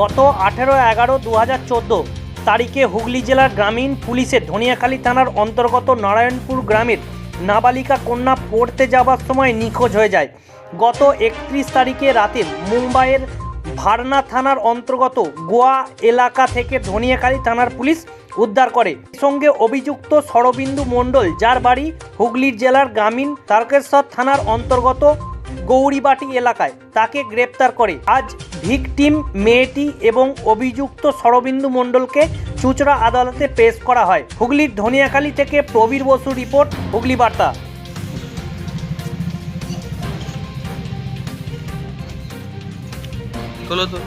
গত আঠেরো এগারো দু হাজার চোদ্দ তারিখে হুগলি জেলার গ্রামীণ পুলিশের ধনিয়াখালী থানার অন্তর্গত নারায়ণপুর গ্রামের নাবালিকা কন্যা পড়তে যাবার সময় নিখোঁজ হয়ে যায়। গত একত্রিশ তারিখে রাতে মুম্বাইয়ের ভারনা থানার অন্তর্গত গোয়া এলাকা থেকে ধনিয়াখালী থানার পুলিশ উদ্ধার করে। সঙ্গে অভিযুক্ত সরবিন্দু মণ্ডল, যার বাড়ি হুগলির জেলার গ্রামীণ তারকেশ্বর থানার অন্তর্গত গৌরীবাটি এলাকায় তাকে গ্রেপ্তার করে। আজ ভিকটিম মেয়েটি এবং অভিযুক্ত সরবিন্দু মণ্ডলকে চুচড়া আদালতে পেশ করা হয়। হুগলির ধনিয়াখালী থেকে প্রবীর বসু রিপোর্ট, হুগলি বার্তা। হলো তো।